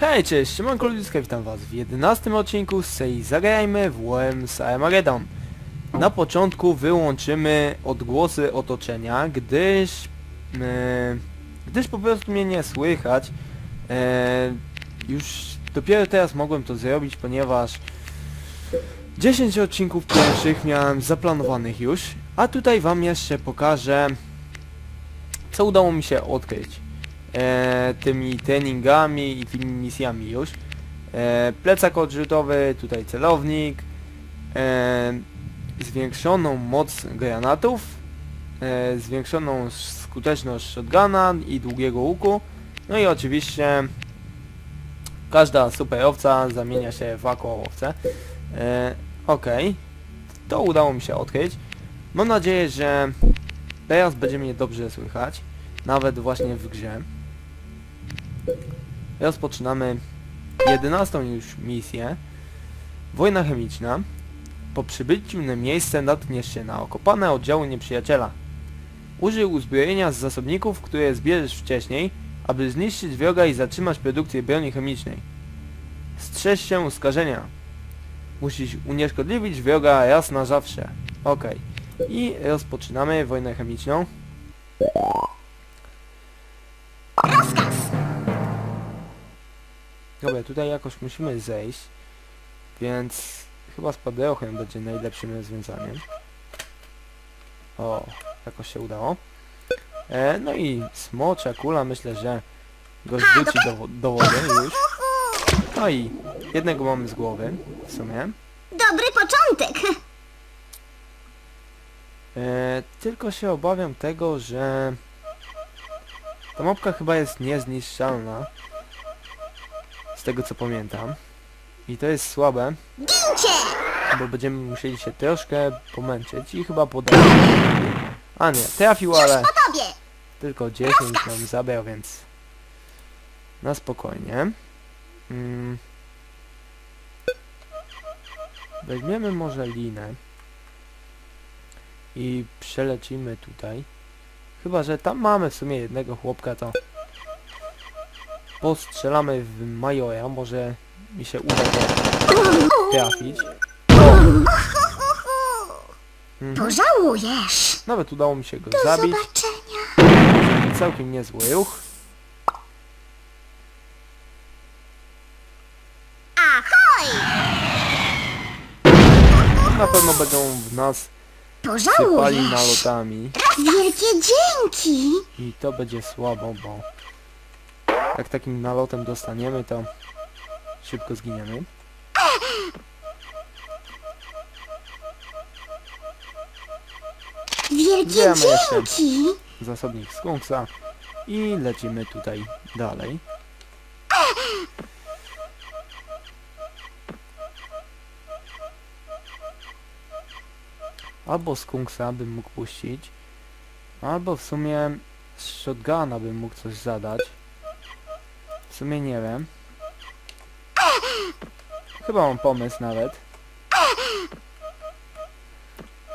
Hej, cześć, ludzka, witam was w 11 odcinku z serii Zagrajmy w Worms Armageddon. Na początku wyłączymy odgłosy otoczenia, gdyż... e, gdyż po prostu mnie nie słychać. E, już dopiero teraz mogłem to zrobić, ponieważ 10 odcinków pierwszych miałem zaplanowanych już, a tutaj wam jeszcze pokażę, co udało mi się odkryć e, tymi treningami i tymi misjami już. E, plecak odrzutowy, tutaj celownik, e, zwiększoną moc granatów, e, zwiększoną skuteczność shotguna i długiego łuku, no i oczywiście każda superowca zamienia się w aquaowce. E, Okej, to udało mi się odkryć. Mam nadzieję, że teraz będzie mnie dobrze słychać, nawet właśnie w grze. Rozpoczynamy 11 już misję. Wojna chemiczna. Po przybyciu na miejsce natkniesz się na okopane oddziały nieprzyjaciela. Użyj uzbrojenia z zasobników, które zbierzesz wcześniej, aby zniszczyć wroga i zatrzymać produkcję broni chemicznej. Strzeż się skażenia. Musisz unieszkodliwić wroga raz na zawsze. Okej. I rozpoczynamy wojnę chemiczną. Dobra, tutaj jakoś musimy zejść, więc chyba z padeochem będzie najlepszym rozwiązaniem. O, jakoś się udało. E, no i smocza kula, myślę, że go zrzuci do, do wody już. No i jednego mamy z głowy, w sumie. Dobry początek. E, tylko się obawiam tego, że ta mopka chyba jest niezniszczalna. Z tego co pamiętam. I to jest słabe, bo będziemy musieli się troszkę pomęczyć i chyba podać. A nie, trafił, ale tylko 10 nam zabrał, więc na spokojnie. Mm. Weźmiemy może linę i przelecimy tutaj. Chyba, że tam mamy w sumie jednego chłopka, to postrzelamy w Majora, może mi się uda go trafić. Mhm. Pożałujesz. Nawet udało mi się go Do zabić. zobaczenia. Całkiem niezły ruch. Ahoj! Na pewno będą w nas sypali Pożałujesz. nalotami Wielkie dzięki. i to będzie słabo, bo jak takim nalotem dostaniemy, to szybko zginiemy. Wielkie Wiemy jeszcze. dzięki. Zasobnik skunksa i lecimy tutaj dalej. Albo skunksa bym mógł puścić, albo w sumie z shotguna bym mógł coś zadać. W sumie nie wiem. Chyba mam pomysł nawet.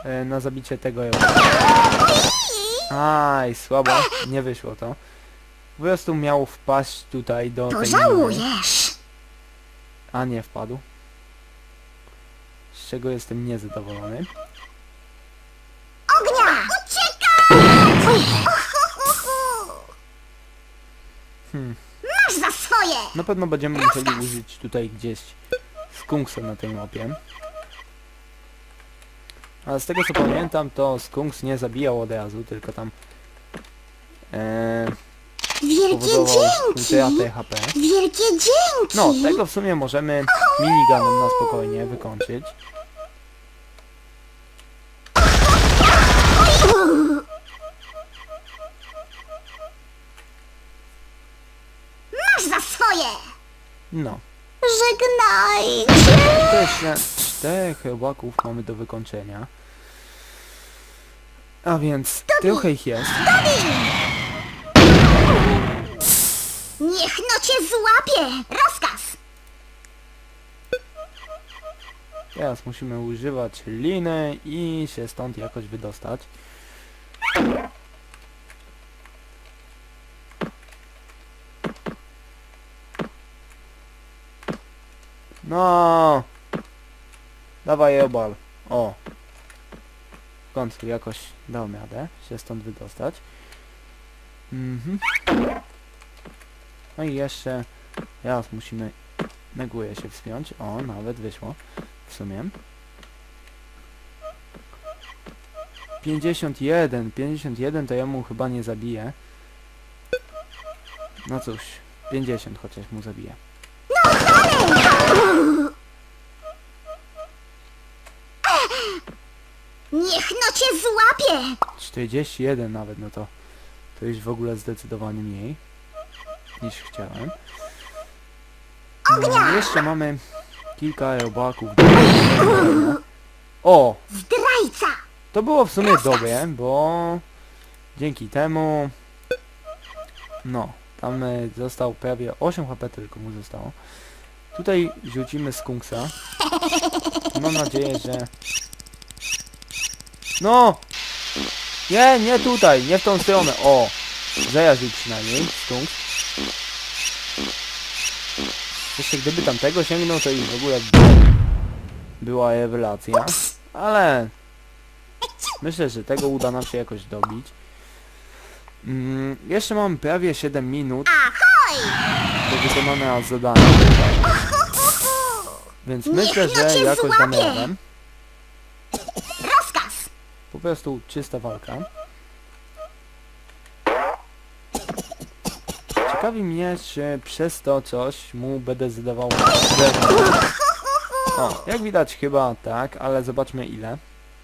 E, na zabicie tego Aj, słabo, nie wyszło to. Po prostu miał wpaść tutaj do tej miny, Pożałujesz. a nie wpadł. Z czego jestem niezadowolony. Ognia! Uciekaj! Hmm. Swoje. Na pewno będziemy musieli użyć tutaj gdzieś skunksa na tej mapie. Ale z tego co pamiętam, to skunks nie zabijał od razu, tylko tam e, Wielkie powodował dzięki. utratę HP. Wielkie dzięki. No, tego w sumie możemy minigunem na spokojnie wykończyć. No. Żegnajcie. Jeszcze czterech robaków mamy do wykończenia. A więc trochę ich jest. Niech no cię złapie. Rozkaz. Teraz musimy używać liny i się stąd jakoś wydostać. No. Dawaj obal. O. W końcu jakoś dał radę się stąd wydostać. Mhm. No i jeszcze raz musimy górę się wspiąć. O, nawet wyszło. W sumie. 51, 51 to ja mu chyba nie zabiję. No cóż, 50 chociaż mu zabiję. Niech no cię złapie! 41 nawet, no to to już w ogóle zdecydowanie mniej niż chciałem. No, jeszcze mamy kilka aerobaków. O! Zdrajca! To było w sumie dobre, bo dzięki temu no, tam e, został prawie 8 HP tylko mu zostało. Tutaj rzucimy skunksa. Mam nadzieję, że... No! Nie, nie tutaj, nie w tą stronę. O! Zajarzył przynajmniej skunks. Jeszcze gdyby tamtego sięgnął, to już w ogóle była rewelacja. Ale Myślę, że tego uda nam się jakoś dobić. Mm, jeszcze mam prawie 7 minut do wykonania zadania. Więc myślę, no że cię jakoś damy radę. Rozkaz! Po prostu czysta walka. Ciekawi mnie, czy przez to coś mu będę zadawał obrażeń. O, jak widać chyba tak, ale zobaczmy ile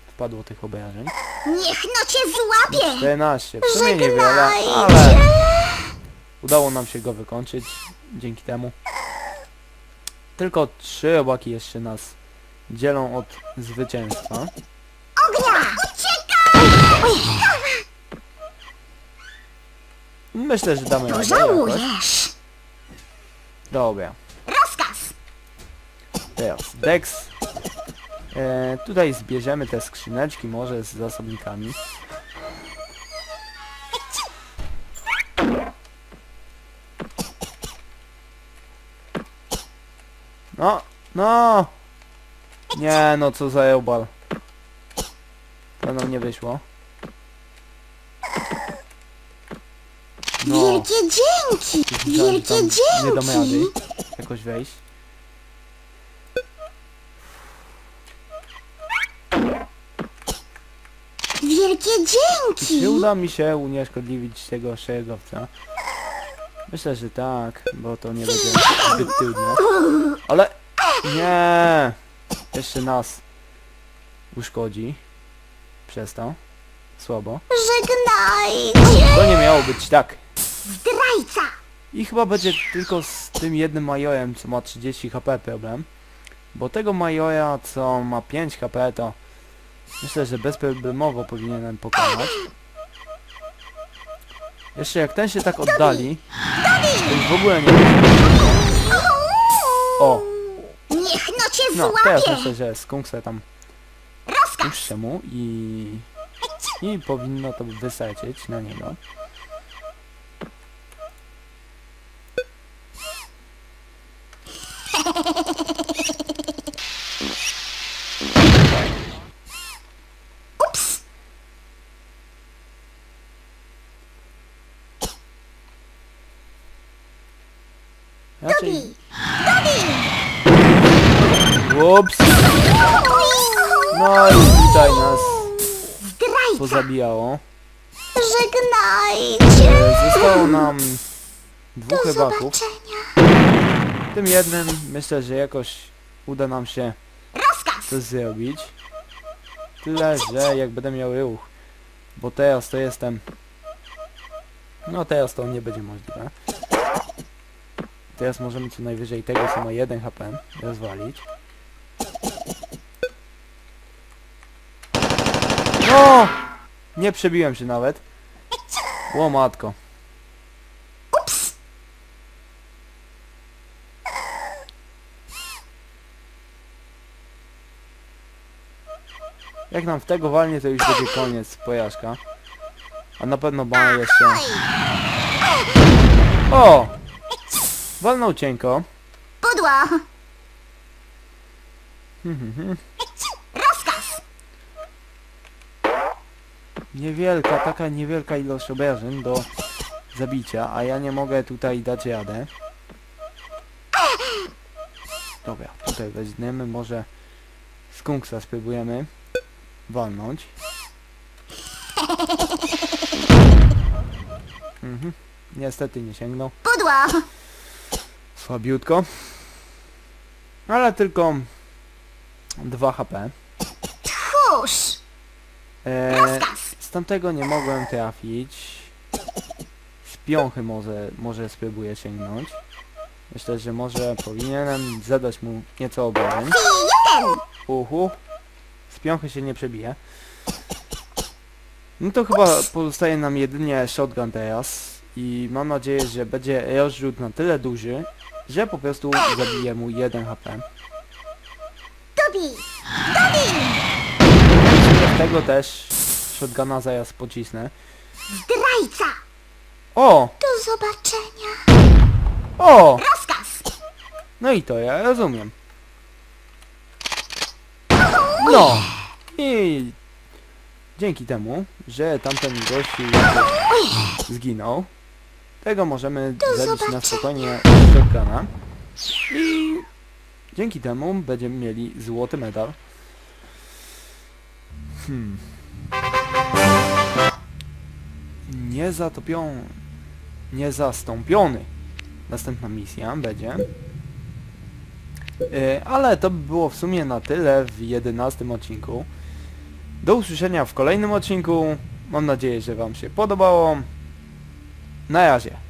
wpadło tych obrażeń. Niech no cię złapie! 14, w sumie niewiele, Żegnajcie! ale udało nam się go wykończyć dzięki temu. Tylko trzy robaki jeszcze nas dzielą od zwycięstwa. Ognia! Myślę, że damy radę jakoś. Pożałujesz! Dobra, Rozkaz! teraz Dex. E, tutaj zbierzemy te skrzyneczki może z zasobnikami. No, no! Nie, no co za eubal. To nam nie wyszło. No, Wielkie dzięki! myślałem, że Wielkie tam nie damy rady dzięki! jakoś wejść. Wielkie I dzięki! czy uda mi się unieszkodliwić tego szeregowca? Myślę, że tak, bo to nie będzie zbyt trudne. Ale nie! Jeszcze nas uszkodzi. Przez to. Słabo. Żegnajcie! To nie miało być tak. Zdrajca! I chyba będzie tylko z tym jednym majorem, co ma 30 HP problem. Bo tego majora, co ma 5 HP, to myślę, że bezproblemowo powinienem pokonać. Jeszcze jak ten się tak oddali, to już w ogóle nie O, Niech no cię no teraz złapie! myślę, że tam Rozkaz! puszczę mu i... I powinno to wystarczyć na niego. Ups! Raczej... Dobi! Ups! No i tutaj nas Zdrajca! pozabijało. Żegnajcie! E, Zostało nam dwóch Do rybaków. zobaczenia! Tym jednym myślę, że jakoś uda nam się Rozkaz! to zrobić. Tyle, że jak będę miał ruch, bo teraz to jestem... No teraz to nie będzie możliwe. Teraz możemy co najwyżej tego, co ma 1 HP, rozwalić. No! Nie przebiłem się nawet. Ło matko. Jak nam w tego walnie, to już będzie koniec pojażka. A na pewno ma jeszcze... O! Walnął cienko. Pudło! Rozkaz! Niewielka, taka niewielka ilość obrażeń do zabicia, a ja nie mogę tutaj dać radę. Dobra, tutaj weźmiemy, może skunksa spróbujemy walnąć. Mhm. Niestety nie sięgnął. Pudło! Słabiutko. Ale tylko 2 HP. Tchórz! Rozkaz! z tamtego nie mogłem trafić. Z piąchy może, może spróbuję sięgnąć. Myślę, że może powinienem zadać mu nieco obrażeń. Uhu. Z piąchy się nie przebije. No to chyba pozostaje nam jedynie shotgun teraz. I mam nadzieję, że będzie rozrzut na tyle duży, że po prostu zabije mu 1 HP. Dubi! Z tego też shotguna zaraz pocisnę. Zdrajca! O! Do zobaczenia! O! Rozkaz! No i to ja rozumiem. No! I dzięki temu, że tamten gościu zginął, tego możemy zabić na zobaczenia. spokojnie z shotguna. I dzięki temu będziemy mieli złoty medal. Hmm. Niezatopiony. Niezastąpiony. Następna misja będzie. E, Ale to by było w sumie na tyle w 11 odcinku. Do usłyszenia w kolejnym odcinku. Mam nadzieję, że Wam się podobało. Na razie.